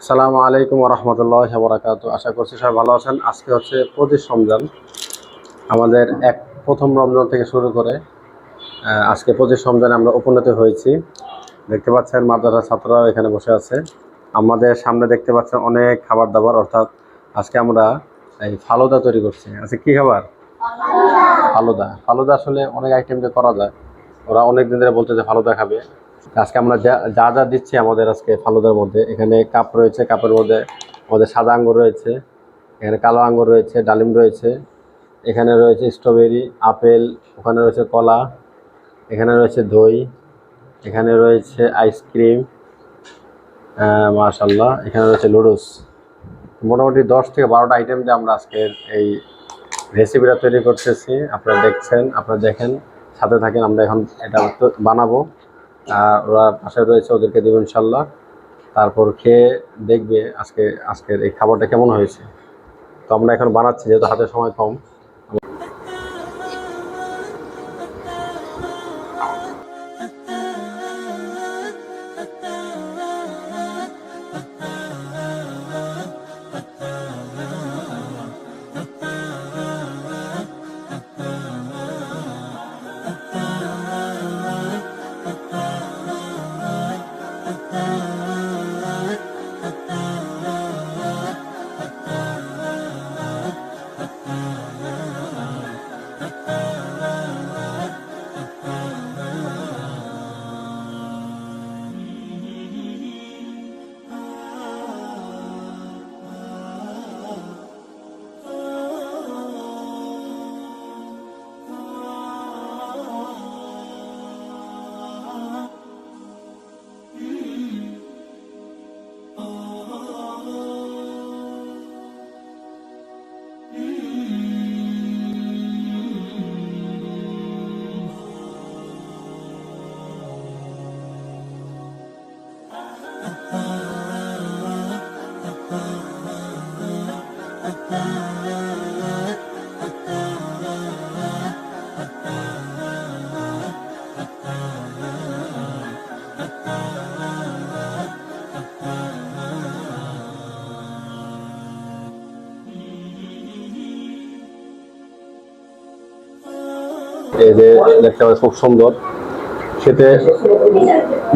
আসসালামু আলাইকুম রহমতুল্লাহ বরাকাত আশা করছি সবাই ভালো আছেন। আজকে হচ্ছে পঁচিশ রমজান। আমাদের এক প্রথম রমজান থেকে শুরু করে আজকে পঁচিশ রমজানে আমরা উপনীত হয়েছি। দেখতে পাচ্ছেন মাদ্রাসার ছাত্ররাও এখানে বসে আছে। আমাদের সামনে দেখতে পাচ্ছেন অনেক খাবার দাবার অর্থাৎ আজকে আমরা এই ফালুদা তৈরি করছি। আচ্ছা কী খাবার? ফালুদা। ফালুদা আসলে অনেক আইটেম করা যায়। ওরা অনেক দিন ধরে বলছে যে ফালুদা খাবে। আজকে আমরা যা যা দিচ্ছি আমাদের আজকে ফালুদার মধ্যে, এখানে কাপ রয়েছে, কাপের মধ্যে আমাদের সাদা আঙ্গুর রয়েছে, এখানে কালো আঙ্গুর রয়েছে, ডালিম রয়েছে, এখানে রয়েছে স্ট্রবেরি, আপেল, ওখানে রয়েছে কলা, এখানে রয়েছে দই, এখানে রয়েছে আইসক্রিম মাশাল্লাহ এখানে রয়েছে লুডুস মোটামুটি দশ থেকে বারোটা আইটেম দিয়ে আমরা আজকের এই রেসিপিটা তৈরি করতেছি। আপনারা দেখছেন, আপনারা দেখেন, সাথে থাকেন, আমরা এখন এটা বানাবো। ওরা পাশে রয়েছে, ওদেরকে দেবো ইনশাল্লাহ। তারপর খেয়ে দেখবে আজকে, আজকের এই খাবারটা কেমন হয়েছে। তো আমরা এখন বানাচ্ছি, যেহেতু হাতে সময় কম। এই যে দেখতে খুব সুন্দর। খেতে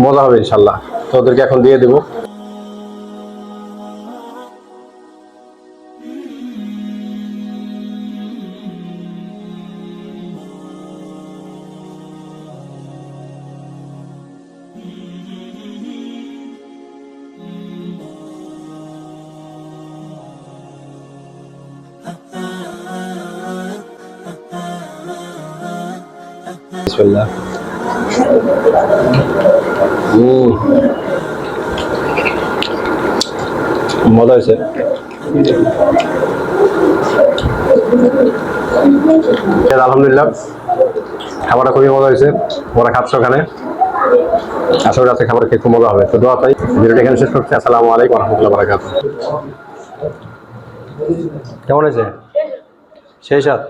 মজা হবে ইনশাল্লাহ। তো ওদেরকে এখন দিয়ে দেবো। বিসমিল্লাহ মজা হয়েছে আলহামদুলিল্লাহ খাবারটা খুবই মজা হয়েছে। ওরা খাচ্ছে ওখানে। আসলে রাতে খাবার খেয়ে খুব মজা হবে। তো দোয়া তাই ভিডিওটা এখানে শেষ করছি। আসসালামু আলাইকুম রহমতুল্লাহ বারাকাত কেমন হয়েছে? সেই সাথ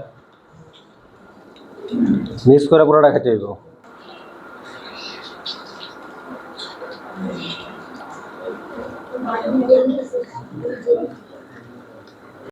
মিস করে পুরোটা খেতে হইব